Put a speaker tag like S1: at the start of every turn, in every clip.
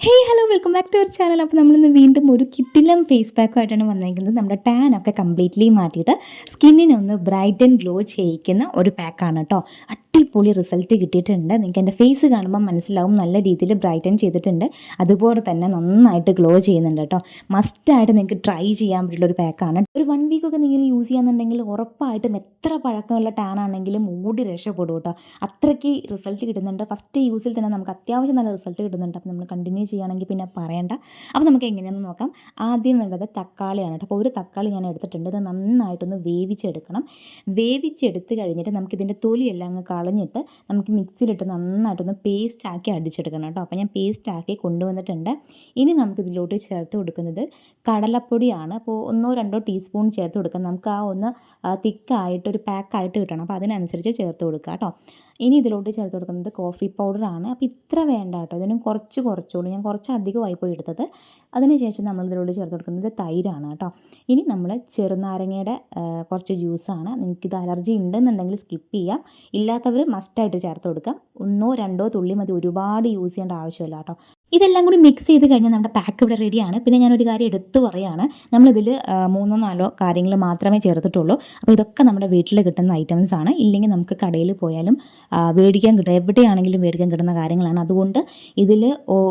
S1: Hey hello welcome back to our channel അപ്പോൾ നമ്മളിന്ന് വീണ്ടും ഒരു കിട്ടിലം ഫേസ് പാക്കുമായിട്ടാണ് വന്നിരിക്കുന്നത് നമ്മുടെ ടാൻ ഒക്കെ കംപ്ലീറ്റ്ലി മാറ്റിയിട്ട് സ്കിന്നിനെ ഒന്ന് ബ്രൈറ്റ് ആൻഡ് ഗ്ലോ ചെയ്യിക്കുന്ന ഒരു പാക്കാണ് കേട്ടോ അടിപൊളി റിസൾട്ട് കിട്ടിയിട്ടുണ്ട്. നിങ്ങൾക്ക് എന്റെ ഫേസ് കാണുമ്പോൾ മനസ്സിലാവും. നല്ല രീതിയിൽ ബ്രൈറ്റൻ ചെയ്തിട്ടുണ്ട്. അതുപോലെ തന്നെ നന്നായിട്ട് ഗ്ലോ ചെയ്യുന്നുണ്ട് കേട്ടോ. മസ്റ്റായിട്ട് നിങ്ങൾക്ക് ട്രൈ ചെയ്യാൻ പറ്റുള്ള ഒരു പാക്കാണ് ഒരു വൺ വീക്ക് ഒക്കെ നിങ്ങൾ യൂസ് ചെയ്യാന്നുണ്ടെങ്കിൽ ഉറപ്പായിട്ടും എത്ര പഴക്കമുള്ള ടാൻ ആണെങ്കിലും ഓടി രക്ഷപ്പെടും കേട്ടോ. അത്രയ്ക്ക് റിസൾട്ട് കിട്ടുന്നുണ്ട്. ഫസ്റ്റ് യൂസിൽ തന്നെ നമുക്ക് അത്യാവശ്യം നല്ല റിസൾട്ട് കിട്ടുന്നുണ്ട്. അപ്പോൾ നമ്മൾ കണ്ടിന്യൂ ചെയ്യുകയാണെങ്കിൽ പിന്നെ പറയണ്ട. അപ്പോൾ നമുക്ക് എങ്ങനെയാണെന്ന് നോക്കാം. ആദ്യം വേണ്ടത് തക്കാളിയാണ് കേട്ടോ. അപ്പോൾ ഒരു തക്കാളി ഞാൻ എടുത്തിട്ടുണ്ട്. ഇത് നന്നായിട്ടൊന്ന് വേവിച്ചെടുക്കണം. വേവിച്ചെടുത്ത് കഴിഞ്ഞിട്ട് നമുക്കിതിന്റെ തൊലിയെല്ലാം അങ്ങ് കളഞ്ഞിട്ട് നമുക്ക് മിക്സിയിലിട്ട് നന്നായിട്ടൊന്ന് പേസ്റ്റ് ആക്കി അടിച്ചെടുക്കണം കേട്ടോ. അപ്പോൾ ഞാൻ പേസ്റ്റ് ആക്കി കൊണ്ടുവന്നിട്ടുണ്ട്. ഇനി നമുക്ക് നമുക്കിതിലോട്ട് ചേർത്ത് കൊടുക്കുന്നത് കടലപ്പൊടിയാണ്. അപ്പോൾ ഒന്നോ രണ്ടോ ടീസ്പൂൺ ചേർത്ത് കൊടുക്കാം നമുക്ക് ആ ഒന്ന് തിക്കായിട്ട് ഒരു പാക്കായിട്ട് കിട്ടണം. അപ്പോൾ അതിനനുസരിച്ച് ചേർത്ത് കൊടുക്കുക കേട്ടോ. ഇനി ഇതിലോട്ട് ചേർത്ത് കൊടുക്കുന്നത് കോഫി പൗഡറാണ് അപ്പോൾ ഇത്ര വേണ്ട കേട്ടോ. ഇതിനും കുറച്ച് കുറച്ചുള്ളൂ. ഞാൻ കുറച്ച് അധികമായി പോയി എടുത്തത്. അതിനുശേഷം നമ്മൾ ഇതിലോട്ട് ചേർത്ത് കൊടുക്കുന്നത് തൈരാണ് കേട്ടോ. ഇനി നമ്മൾ ചെറുനാരങ്ങയുടെ കുറച്ച് ജ്യൂസാണ് നിങ്ങൾക്കിത് അലർജി ഉണ്ടെന്നുണ്ടെങ്കിൽ സ്കിപ്പ് ചെയ്യാം. ഇല്ലാത്തവർ മസ്റ്റായിട്ട് ചേർത്ത് കൊടുക്കാം. ഒന്നോ രണ്ടോ തുള്ളി മതി. ഒരുപാട് യൂസ് ചെയ്യേണ്ട ആവശ്യമില്ല കേട്ടോ. ഇതെല്ലാം കൂടി മിക്സ് ചെയ്ത് കഴിഞ്ഞാൽ നമ്മുടെ പാക്ക് ഇവിടെ റെഡിയാണ് പിന്നെ ഞാനൊരു കാര്യം എടുത്തു പറയുകയാണ് നമ്മളിതിൽ മൂന്നോ നാലോ കാര്യങ്ങൾ മാത്രമേ ചേർത്തിട്ടുള്ളൂ. അപ്പോൾ ഇതൊക്കെ നമ്മുടെ വീട്ടിൽ കിട്ടുന്ന ഐറ്റംസ് ആണ്. ഇല്ലെങ്കിൽ നമുക്ക് കടയിൽ പോയാലും മേടിക്കാൻ കിട്ടും. എവിടെയാണെങ്കിലും മേടിക്കാൻ കിട്ടുന്ന കാര്യങ്ങളാണ്. അതുകൊണ്ട് ഇതിൽ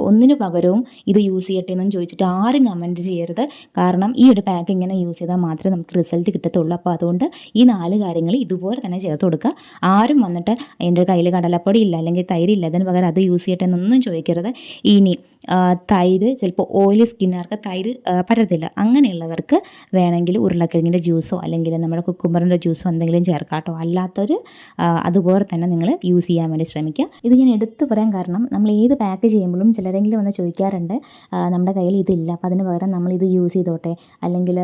S1: ഒന്നിനു പകരവും ഇത് യൂസ് ചെയ്യട്ടെ എന്നും ചോദിച്ചിട്ട് ആരും കമന്റ് ചെയ്യരുത്. കാരണം ഈ ഒരു പാക്ക് ഇങ്ങനെ യൂസ് ചെയ്താൽ മാത്രമേ നമുക്ക് റിസൾട്ട് കിട്ടത്തുള്ളൂ. അപ്പോൾ അതുകൊണ്ട് ഈ നാല് കാര്യങ്ങൾ ഇതുപോലെ തന്നെ ചേർത്ത് കൊടുക്കുക. ആരും വന്നിട്ട് എന്റെ കയ്യിൽ കടലപ്പൊടി ഇല്ല അല്ലെങ്കിൽ തൈരില്ല അതിന് പകരം അത് യൂസ് ചെയ്യട്ടെ എന്നൊന്നും ചോദിക്കരുത്. ഇനി തൈര് ചിലപ്പോൾ ഓയിലി സ്കിന്നുകാർക്ക് തൈര് പറ്റത്തില്ല. അങ്ങനെയുള്ളവർക്ക് വേണമെങ്കിൽ ഉരുളക്കിഴങ്ങിന്റെ ജ്യൂസോ അല്ലെങ്കിൽ നമ്മുടെ കുക്കുമ്പറിന്റെ ജ്യൂസോ എന്തെങ്കിലും ചേർക്കാട്ടോ. കേട്ടോ അല്ലാത്തൊരു അതുപോലെ തന്നെ നിങ്ങൾ യൂസ് ചെയ്യാൻ വേണ്ടി ശ്രമിക്കുക. ഇത് ഞാൻ എടുത്തു പറയാൻ കാരണം നമ്മൾ ഏത് പാക്ക് ചെയ്യുമ്പോഴും ചിലരെങ്കിലും വന്ന് ചോദിക്കാറുണ്ട് നമ്മുടെ കയ്യിൽ ഇതില്ല അപ്പോൾ അതിന് പകരം നമ്മൾ ഇത് യൂസ് ചെയ്തോട്ടെ? അല്ലെങ്കിൽ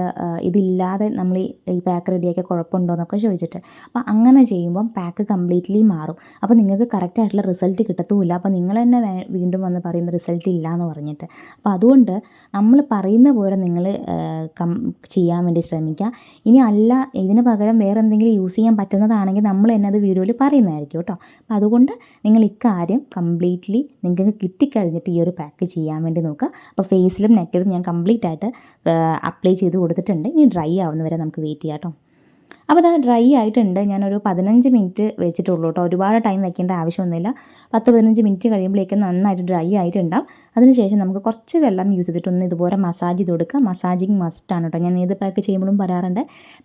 S1: ഇതില്ലാതെ നമ്മൾ ഈ പാക്ക് റെഡിയാക്കിയ കുഴപ്പമുണ്ടോ എന്നൊക്കെ ചോദിച്ചിട്ട്. അപ്പോൾ അങ്ങനെ ചെയ്യുമ്പം പാക്ക് കംപ്ലീറ്റ്ലി മാറും. അപ്പോൾ നിങ്ങൾക്ക് കറക്റ്റായിട്ടുള്ള റിസൾട്ട് കിട്ടത്തുമില്ല. അപ്പോൾ നിങ്ങൾ തന്നെ വീണ്ടും വന്ന് പറയുന്ന റിസൾട്ട് ഇല്ല എന്ന് പറഞ്ഞിട്ട്. അപ്പോൾ അതുകൊണ്ട് നമ്മൾ പറയുന്ന പോലെ നിങ്ങൾ കം ചെയ്യാൻ വേണ്ടി ശ്രമിക്കുക. ഇനി അല്ല ഇതിന് പകരം വേറെ എന്തെങ്കിലും യൂസ് ചെയ്യാൻ പറ്റുന്നതാണെങ്കിൽ നമ്മൾ തന്നെ അത് വീഡിയോയിൽ പറയുന്നതായിരിക്കും കേട്ടോ. അപ്പോൾ അതുകൊണ്ട് നിങ്ങൾ ഇക്കാര്യം കംപ്ലീറ്റ്ലി നിങ്ങൾക്ക് കിട്ടിക്കഴിഞ്ഞിട്ട് ഈ ഒരു പാക്ക് ചെയ്യാൻ വേണ്ടി നോക്കുക. അപ്പോൾ ഫേസിലും നെക്കിലും ഞാൻ കംപ്ലീറ്റ് ആയിട്ട് അപ്ലൈ ചെയ്ത് കൊടുത്തിട്ടുണ്ട്. ഇനി ഡ്രൈ ആവുന്നവരെ നമുക്ക് വെയിറ്റ് ചെയ്യാം കേട്ടോ. അപ്പോൾ അത് ഡ്രൈ ആയിട്ടുണ്ട്. ഞാനൊരു പതിനഞ്ച് മിനിറ്റ് വെച്ചിട്ടുള്ളൂ കേട്ടോ. ഒരുപാട് ടൈം വെക്കേണ്ട ആവശ്യമൊന്നുമില്ല. പത്ത് പതിനഞ്ച് മിനിറ്റ് കഴിയുമ്പോഴേക്കും നന്നായിട്ട് ഡ്രൈ ആയിട്ടുണ്ടാവും. അതിനുശേഷം നമുക്ക് കുറച്ച് വെള്ളം യൂസ് ചെയ്തിട്ടൊന്ന് ഇതുപോലെ മസാജ് ചെയ്ത് കൊടുക്കുക. മസാജിങ് മസ്റ്റാണ് കേട്ടോ. ഞാൻ ഏത് പാക്ക് ചെയ്യുമ്പോഴും പറയാറുണ്ട്.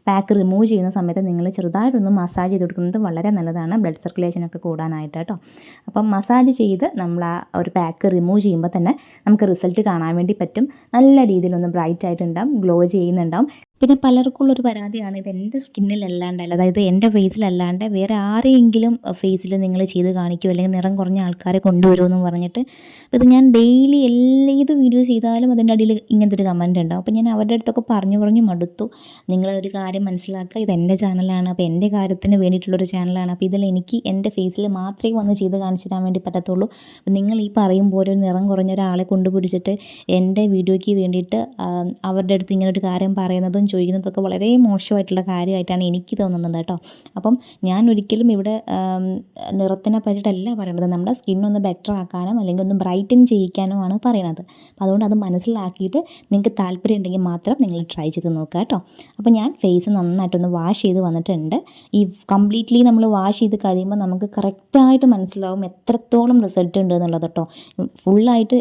S1: പാക്ക് റിമൂവ് ചെയ്യുന്ന സമയത്ത് നിങ്ങൾ ചെറുതായിട്ടൊന്ന് മസാജ് ചെയ്ത് കൊടുക്കുന്നത് വളരെ നല്ലതാണ്. ബ്ലഡ് സർക്കുലേഷനൊക്കെ കൂടാനായിട്ട് കേട്ടോ. അപ്പം മസാജ് ചെയ്ത് നമ്മൾ ആ ഒരു പാക്ക് റിമൂവ് ചെയ്യുമ്പോൾ തന്നെ നമുക്ക് റിസൾട്ട് കാണാൻ വേണ്ടി പറ്റും. നല്ല രീതിയിലൊന്ന് ബ്രൈറ്റ് ആയിട്ടുണ്ടാവും. ഗ്ലോ ചെയ്യുന്നുണ്ടാവും. പിന്നെ പലർക്കുള്ളൊരു പരാതിയാണ് ഇത് എന്റെ സ്കിന്നിലല്ലാണ്ട് അതായത് എന്റെ ഫേസിലല്ലാണ്ട് വേറെ ആരെയെങ്കിലും ഫേസിൽ നിങ്ങൾ ചെയ്ത് കാണിക്കുമോ അല്ലെങ്കിൽ നിറം കുറഞ്ഞ ആൾക്കാരെ കൊണ്ടുവരുമെന്ന് പറഞ്ഞിട്ട് ഇത് ഞാൻ ഡെയിലി എല്ലാ ഏത് വീഡിയോ ചെയ്താലും അതിന്റെ അടിയിൽ ഇങ്ങനത്തെ ഒരു കമന്റ് ഉണ്ടാവും. അപ്പോൾ ഞാൻ അവരുടെ അടുത്തൊക്കെ പറഞ്ഞു പറഞ്ഞു മടുത്തു. നിങ്ങളൊരു കാര്യം മനസ്സിലാക്കുക ഇത് എന്റെ ചാനലാണ് അപ്പോൾ എന്റെ കാര്യത്തിന് വേണ്ടിയിട്ടുള്ളൊരു ചാനലാണ് അപ്പോൾ ഇതിൽ എനിക്ക് എന്റെ ഫേസിൽ മാത്രമേ വന്ന് ചെയ്ത് കാണിച്ചു തരാൻ വേണ്ടി പറ്റത്തുള്ളൂ. നിങ്ങൾ ഈ പറയും പോലെ ഒരു നിറം കുറഞ്ഞ ഒരാളെ കൊണ്ടുപിടിച്ചിട്ട് എന്റെ വീഡിയോയ്ക്ക് വേണ്ടിയിട്ട് അവരുടെ അടുത്ത് ഇങ്ങനെ ഒരു കാര്യം പറയുന്നതും ചോദിക്കുന്നതൊക്കെ വളരെ മോശമായിട്ടുള്ള കാര്യമായിട്ടാണ് എനിക്ക് തോന്നുന്നത് കേട്ടോ. അപ്പം ഞാൻ ഒരിക്കലും ഇവിടെ നിറത്തിനെ പറ്റിയിട്ടല്ല പറയുന്നത് നമ്മുടെ സ്കിന്നൊന്ന് ബെറ്റർ ആക്കാനും അല്ലെങ്കിൽ ഒന്ന് ബ്രൈറ്റൻ ചെയ്യിക്കാനുമാണ് പറയുന്നത് അപ്പോൾ അതുകൊണ്ട് അത് മനസ്സിലാക്കിയിട്ട് നിങ്ങൾക്ക് താല്പര്യം ഉണ്ടെങ്കിൽ മാത്രം നിങ്ങൾ ട്രൈ ചെയ്ത് നോക്കുക കേട്ടോ. അപ്പോൾ ഞാൻ ഫേസ് നന്നായിട്ടൊന്ന് വാഷ് ചെയ്ത് വന്നിട്ടുണ്ട്. ഈ കംപ്ലീറ്റ്ലി നമ്മൾ വാഷ് ചെയ്ത് കഴിയുമ്പോൾ നമുക്ക് കറക്റ്റായിട്ട് മനസ്സിലാവും എത്രത്തോളം റിസൾട്ട് ഉണ്ട് എന്നുള്ളത് കേട്ടോ. ഫുള്ളായിട്ട്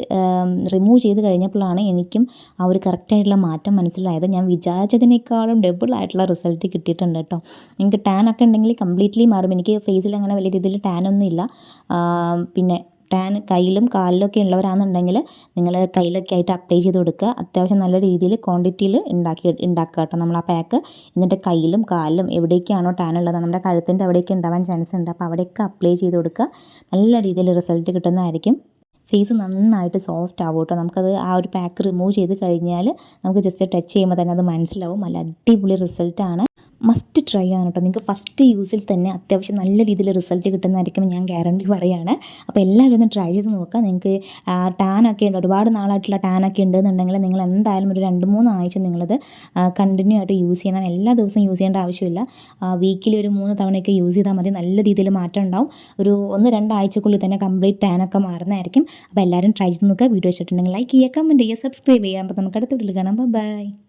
S1: റിമൂവ് ചെയ്ത് കഴിഞ്ഞപ്പോഴാണ് എനിക്കും ആ ഒരു കറക്റ്റായിട്ടുള്ള മാറ്റം മനസ്സിലായത്. ഞാൻ വിചാരിച്ച വിചാരിച്ചതിനേക്കാളും ഡബിൾ ആയിട്ടുള്ള റിസൾട്ട് കിട്ടിയിട്ടുണ്ട് കേട്ടോ. എനിക്ക് ടാൻ ഒക്കെ ഉണ്ടെങ്കിൽ കംപ്ലീറ്റ്ലി മാറും. എനിക്ക് ഫേസിൽ അങ്ങനെ വലിയ രീതിയിൽ ടാൻ ഒന്നും ഇല്ല. പിന്നെ ടാൻ കയ്യിലും കാലിലൊക്കെ ഉള്ളവരാണെന്നുണ്ടെങ്കിൽ നിങ്ങൾ കയ്യിലൊക്കെ ആയിട്ട് അപ്ലൈ ചെയ്ത് കൊടുക്കുക. അത്യാവശ്യം നല്ല രീതിയിൽ ക്വാണ്ടിറ്റിയിൽ ഉണ്ടാക്കി ഉണ്ടാക്കുക കേട്ടോ നമ്മൾ ആ പാക്ക് എന്നിട്ട് കയ്യിലും കാലിലും എവിടേക്കാണോ ടാൻ ഉള്ളത് നമ്മുടെ കഴുത്തിന്റെ അവിടേക്ക് ഉണ്ടാവാൻ ചാൻസ് ഉണ്ട്. അപ്പോൾ അവിടെയൊക്കെ അപ്ലൈ ചെയ്ത് കൊടുക്കുക. നല്ല രീതിയിൽ റിസൾട്ട് കിട്ടുന്നതായിരിക്കും. ഫേസ് നന്നായിട്ട് സോഫ്റ്റ് ആവും കേട്ടോ നമുക്കത് ആ ഒരു പാക്ക് റിമൂവ് ചെയ്ത് കഴിഞ്ഞാൽ നമുക്ക് ജസ്റ്റ് ടച്ച് ചെയ്യുമ്പോൾ തന്നെ അത് മനസ്സിലാവും. നല്ല അടിപൊളി റിസൾട്ടാണ് മസ്റ്റ് ട്രൈ ആണ് കേട്ടോ. നിങ്ങൾക്ക് ഫസ്റ്റ് യൂസിൽ തന്നെ അത്യാവശ്യം നല്ല രീതിയിൽ റിസൾട്ട് കിട്ടുന്നതായിരിക്കും ഞാൻ ഗ്യാരണ്ടി പറയുകയാണ് അപ്പോൾ എല്ലാവരും ഒന്ന് ട്രൈ ചെയ്ത് നോക്കുക. നിങ്ങൾക്ക് ടാനൊക്കെ ഉണ്ട്. ഒരുപാട് നാളായിട്ടുള്ള ടാനൊക്കെ ഉണ്ടെന്നുണ്ടെങ്കിൽ നിങ്ങൾ എന്തായാലും ഒരു രണ്ട് മൂന്ന് ആഴ്ച നിങ്ങളത് കണ്ടിന്യൂ ആയിട്ട് യൂസ് ചെയ്യണം. എല്ലാ ദിവസവും യൂസ് ചെയ്യേണ്ട ആവശ്യമില്ല. വീക്കിലി ഒരു മൂന്ന് തവണയൊക്കെ യൂസ് ചെയ്താൽ മതി. നല്ല രീതിയിൽ മാറ്റം ഉണ്ടാവും. ഒരു ഒന്ന് രണ്ടാഴ്ചക്കുള്ളിൽ തന്നെ കംപ്ലീറ്റ് ടാനൊക്കെ മാറുന്നതായിരിക്കും. അപ്പോൾ എല്ലാവരും ട്രൈ ചെയ്ത് നോക്കുക. വീഡിയോ ഇഷ്ടമുണ്ടെങ്കിൽ ലൈക്ക് ചെയ്യുക കമന്റ് ചെയ്യുക സബ്സ്ക്രൈബ് ചെയ്യുക. അപ്പോൾ നമുക്ക് അടുത്ത വീട്ടിൽ കാണാം. ബൈ